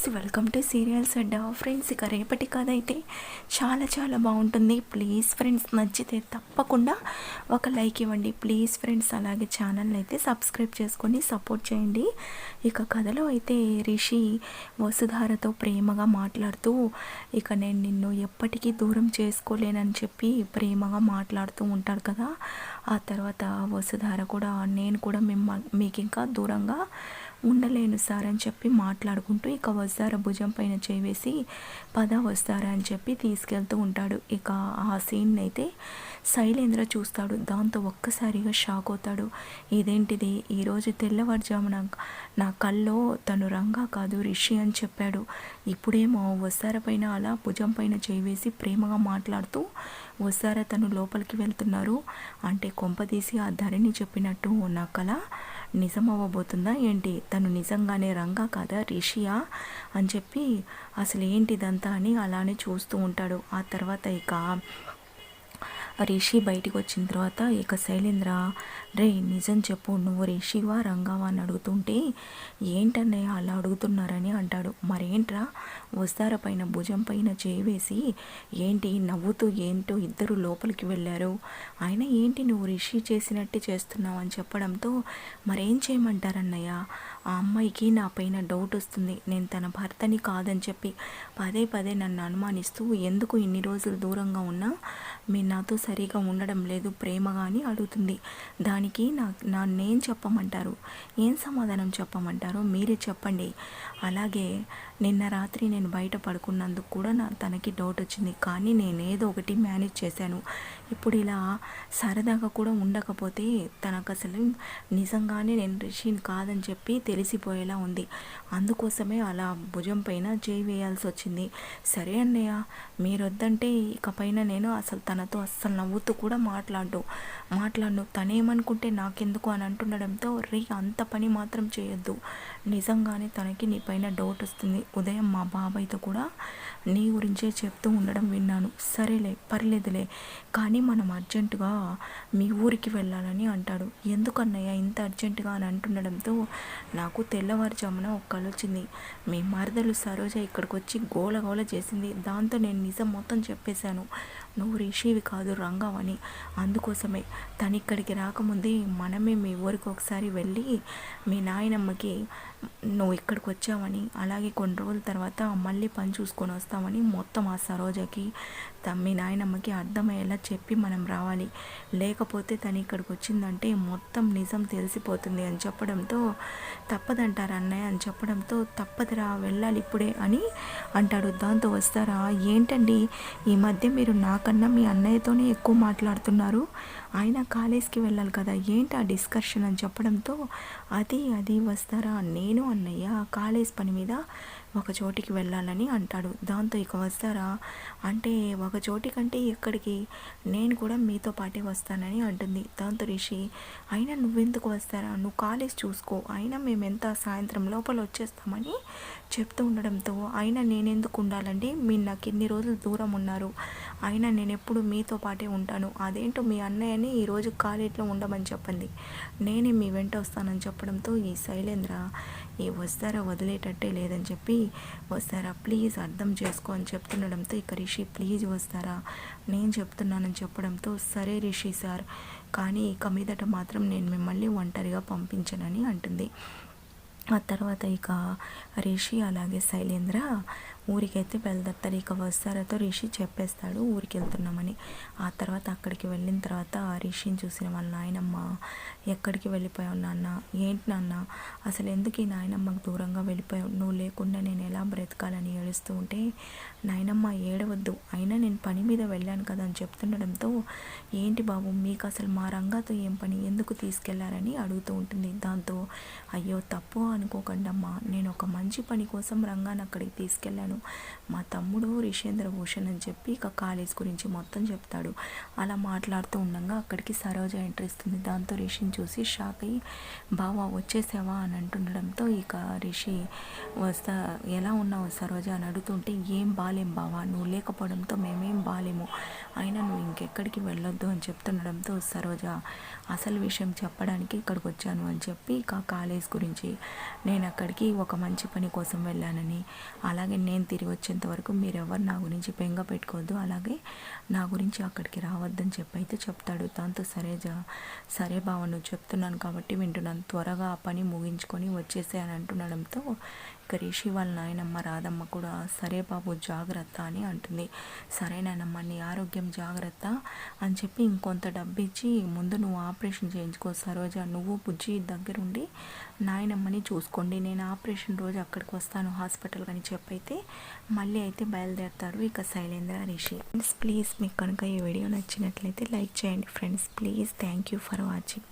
Friends welcome to serials Adda friends. ఇక రేపటి కథ అయితే చాలా చాలా బాగుంటుంది. ప్లీజ్ ఫ్రెండ్స్ నచ్చితే తప్పకుండా ఒక లైక్ ఇవ్వండి. ప్లీజ్ ఫ్రెండ్స్ అలాగే ఛానల్ని అయితే సబ్స్క్రైబ్ చేసుకొని సపోర్ట్ చేయండి. ఇక కథలో అయితే రిషి వసుధారతో ప్రేమగా మాట్లాడుతూ ఇక నేను నిన్ను ఎప్పటికీ దూరం చేసుకోలేనని చెప్పి ప్రేమగా మాట్లాడుతూ ఉంటాడు కదా. ఆ తర్వాత వసుధార కూడా నేను కూడా మిమ్మ మీకు ఇంకా దూరంగా ఉండలేను సార్ అని చెప్పి మాట్లాడుకుంటూ ఇక వస్తారా భుజం పైన చేవేసి పద వస్తారా అని చెప్పి తీసుకెళ్తూ ఉంటాడు. ఇక ఆ సీన్ అయితే శైలేంద్ర చూస్తాడు. దాంతో ఒక్కసారిగా షాక్ అవుతాడు. ఇదేంటిది? ఈరోజు తెల్లవారుజామున నా కల్లో తను రంగా కాదు రిషి అని చెప్పాడు. ఇప్పుడేమో వస్తార పైన అలా భుజం పైన చేవేసి ప్రేమగా మాట్లాడుతూ వస్తారా తను లోపలికి వెళ్తున్నారు. అంటే కొంపదీసి ఆ ధరణి చెప్పినట్టు నా కళ నిజం అవ్వబోతుందా ఏంటి? తను నిజంగానే రంగా కాదా రిషియా? అని చెప్పి అసలు ఏంటిదంతా అని అలానే చూస్తూ ఉంటాడు. ఆ తర్వాత ఇక రిషి బయటికి వచ్చిన తర్వాత ఇక శైలేంద్ర రే నిజం చెప్పు నువ్వు రిషివా రంగావా అని అడుగుతుంటే ఏంటన్నయ్య అలా అడుగుతున్నారని అంటాడు. మరేంట్రా వస్తార పైన భుజం పైన చేవేసి ఏంటి నవ్వుతూ ఏంటో ఇద్దరు లోపలికి వెళ్ళారు. ఆయన ఏంటి నువ్వు రిషి చేసినట్టే చేస్తున్నావు అని చెప్పడంతో మరేం చేయమంటారన్నయ్య? ఆ అమ్మాయికి నా పైన డౌట్ వస్తుంది. నేను తన భర్తని కాదని చెప్పి పదే పదే నన్ను అనుమానిస్తూ ఎందుకు ఇన్ని రోజులు దూరంగా ఉన్నా మీరు నాతో సరిగా ఉండడం లేదు ప్రేమగా అని అడుగుతుంది. దానికి నా నా నేను చెప్పమంటారు. ఏం సమాధానం చెప్పమంటారో మీరే చెప్పండి. అలాగే నిన్న రాత్రి నేను బయట పడుకున్నందుకు కూడా నా తనకి డౌట్ వచ్చింది. కానీ నేను ఏదో ఒకటి మేనేజ్ చేశాను. ఇప్పుడు ఇలా సరదాగా కూడా ఉండకపోతే తనకు అసలు నిజంగానే నేను రిషిని కాదని చెప్పి తెలిసిపోయేలా ఉంది. అందుకోసమే అలా భుజం పైన చేయి వేయాల్సి వచ్చింది. సరే అన్నయ్య మీరు వద్దంటే ఇకపైన నేను అసలు తనతో అస్సలు నవ్వుతూ కూడా మాట్లాడు మాట్లాడు తనేమనుకుంటే నాకెందుకు అని అంటుండడంతో రీ అంత పని మాత్రం చేయొద్దు. నిజంగానే తనకి నీ పైన డౌట్ వస్తుంది. ఉదయం మా బాబాయ్తో కూడా నీ గురించే చెప్తూ ఉండడం విన్నాను. సరేలే పర్లేదులే కానీ మనం అర్జెంటుగా మీ ఊరికి వెళ్ళాలని అంటాడు. ఎందుకన్నయ్య ఇంత అర్జెంటుగా అని అంటుండడంతో నాకు తెల్లవారుజామున ఒక కళ వచ్చింది. మీ మరదలు సరోజ ఇక్కడికి వచ్చి గోల గోల చేసింది. దాంతో నేను నిజం మొత్తం చెప్పేశాను. నువ్వు రిషివి కాదు రంగవని అందుకోసమే తనిక్కడికి రాకముందే మనమే మీ ఊరికి ఒకసారి వెళ్ళి మీ నాయనమ్మకి నువ్వు ఇక్కడికి వచ్చావని అలాగే కొన్ని రోజుల తర్వాత మళ్ళీ పని చూసుకొని వస్తామని మొత్తం ఆ సరోజకి మీ నాయనమ్మకి అర్థమయ్యేలా చెప్పి మనం రావాలి. లేకపోతే తను ఇక్కడికి వచ్చిందంటే మొత్తం నిజం తెలిసిపోతుంది అని చెప్పడంతో తప్పదంటారు అన్నయ్య? అని చెప్పడంతో తప్పదురా వెళ్ళాలి ఇప్పుడే అని అంటాడు. దాంతో వస్తారా? ఏంటండి? ఈ మధ్య మీరు నాకన్నా మీ అన్నయ్యతోనే ఎక్కువ మాట్లాడుతున్నారు. ఆయన కాలేజ్కి వెళ్ళాలి కదా ఏంటి ఆ డిస్కషన్ అని చెప్పడంతో అది అది వస్తారా నేను అన్నయ్య కాలేజ్ పని మీద ఒక చోటికి వెళ్ళాలని అంటాడు. దాంతో ఇక వస్తారా? అంటే ఒక చోటికంటే ఎక్కడికి? నేను కూడా మీతో పాటే వస్తానని అంటుంది. దాంతో రిషి అయినా నువ్వెందుకు వస్తారా? నువ్వు కాలేజ్ చూసుకో. అయినా మేము ఎంత సాయంత్రం లోపల వచ్చేస్తామని చెప్తూ ఉండడంతో అయినా నేనెందుకు ఉండాలండి? మీరు నాకు ఎన్ని రోజులు దూరం ఉన్నారు? అయినా నేను ఎప్పుడు మీతో పాటే ఉంటాను. అదేంటో మీ అన్నయ్యని ఈరోజు కాలేజీలో ఉండమని చెప్పండి నేనే మీ వెంట వస్తానని చెప్పడంతో ఈ శైలేంద్ర ఈ వస్తారా వదిలేటట్టే లేదని చెప్పి వస్తారా ప్లీజ్ అర్థం చేసుకో అని చెప్తుండడంతో ఇక రిషి ప్లీజ్ వస్తారా? నేను చెప్తున్నానని చెప్పడంతో సరే రిషి సార్ కానీ ఇక మీదట మాత్రం నేను మిమ్మల్ని ఒంటరిగా పంపించనని అంటుంది. ఆ తర్వాత ఇక రిషి అలాగే శైలేంద్ర ఊరికైతే వెళ్తారు ఇక వస్తారతో రిషి చెప్పేస్తాడు ఊరికి వెళ్తున్నామని. ఆ తర్వాత అక్కడికి వెళ్ళిన తర్వాత ఆ రిషిని చూసిన వాళ్ళ నాయనమ్మ ఎక్కడికి వెళ్ళిపోయావు నాన్న? ఏంటి నాన్న? అసలు ఎందుకు ఈ నాయనమ్మకు దూరంగా వెళ్ళిపోయావు? నువ్వు లేకుండా నేను బ్రతకాలని ఏడుస్తూ ఉంటే నాయనమ్మ ఏడవద్దు. అయినా నేను పని మీద వెళ్ళాను కదా అని చెప్తుండడంతో ఏంటి బాబు మీకు అసలు మా రంగాతో ఏం పని? ఎందుకు తీసుకెళ్ళారని అడుగుతూ ఉంటుంది దాంతో అయ్యో తప్పు అనుకోకండమ్మా. నేను ఒక మంచి పని కోసం రంగాన్ని అక్కడికి తీసుకెళ్ళాను. మా తమ్ముడు రిషేంద్ర భూషణ్ అని చెప్పి ఇక కాలేజ్ గురించి మొత్తం చెప్తాడు. అలా మాట్లాడుతూ ఉండగా అక్కడికి సరోజ ఎంట్రీ ఇస్తుంది. దాంతో రిషిని చూసి షాక్ అయ్యి బావా వచ్చేసావా? అని అంటుండడంతో ఇక రిషి వస్తా ఎలా ఉన్నావు సరోజ అని అడుగుతుంటే ఏం బాలేం బావా నువ్వు లేకపోవడంతో మేమేం బాలేము. అయినా నువ్వు ఇంకెక్కడికి వెళ్ళొద్దు అని చెప్తుండడంతో సరోజ అసలు విషయం చెప్పడానికి ఇక్కడికి వచ్చాను అని చెప్పి ఇక కాలేజ్ గురించి నేను అక్కడికి ఒక మంచి పని కోసం వెళ్ళానని. అలాగే నేను తిరిగి వచ్చేంత వరకు మీరెవరు నా గురించి పెంగ పెట్టుకోవద్దు. అలాగే నా గురించి అక్కడికి రావద్దని చెప్పి అయితే చెప్తాడు. దాంతో సరేజ సరే బావ నువ్వు చెప్తున్నాను కాబట్టి వింటున్నాను. త్వరగా ఆ పని ముగించుకొని వచ్చేసే అని అంటుండడంతో ఇక రిషి వాళ్ళ నాయనమ్మ రాధమ్మ కూడా సరే బాబు జాగ్రత్త అని అంటుంది. సరే నాయనమ్మ నీ ఆరోగ్యం జాగ్రత్త అని చెప్పి ఇంకొంత డబ్బు ఇచ్చి ముందు నువ్వు ఆపరేషన్ చేయించుకో సరోజ నువ్వు బుజ్జి దగ్గరుండి నాయనమ్మని చూసుకోండి. నేను ఆపరేషన్ రోజు అక్కడికి వస్తాను హాస్పిటల్ అని చెప్పైతే మళ్ళీ అయితే బయలుదేరతారు ఇక శైలేంద్ర రిషి. ఫ్రెండ్స్ ప్లీజ్ మీకు కనుక ఈ వీడియో నచ్చినట్లయితే లైక్ చేయండి. Friends please thank you for watching.